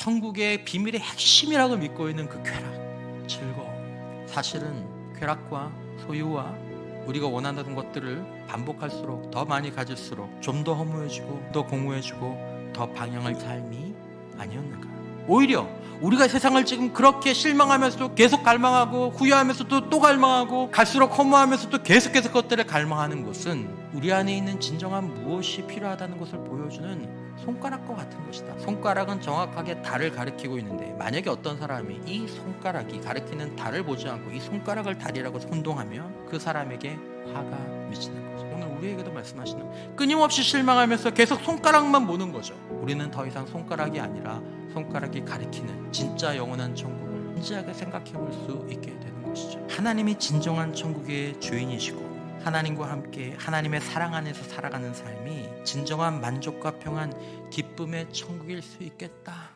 천국의 비밀의 핵심이라고 믿고 있는 그 쾌락, 즐거움. 사실은 쾌락과 소유와 우리가 원하는 것들을 반복할수록 더 많이 가질수록 좀 더 허무해지고 더 공허해지고 더 방향을 삶이 아니었는가. 오히려 우리가 세상을 지금 그렇게 실망하면서도 계속 갈망하고 후회하면서도 또 갈망하고 갈수록 허무하면서도 계속해서 그것들을 갈망하는 것은 우리 안에 있는 진정한 무엇이 필요하다는 것을 보여주는 손가락과 같은 것이다. 손가락은 정확하게 달을 가리키고 있는데 만약에 어떤 사람이 이 손가락이 가리키는 달을 보지 않고 이 손가락을 달이라고 혼동하면 그 사람에게 화가 미치는. 오늘 우리에게도 말씀하시는 끊임없이 실망하면서 계속 손가락만 보는 거죠. 우리는 더 이상 손가락이 아니라 손가락이 가리키는 진짜 영원한 천국을 진지하게 생각해 볼 수 있게 되는 것이죠. 하나님이 진정한 천국의 주인이시고 하나님과 함께 하나님의 사랑 안에서 살아가는 삶이 진정한 만족과 평안, 기쁨의 천국일 수 있겠다.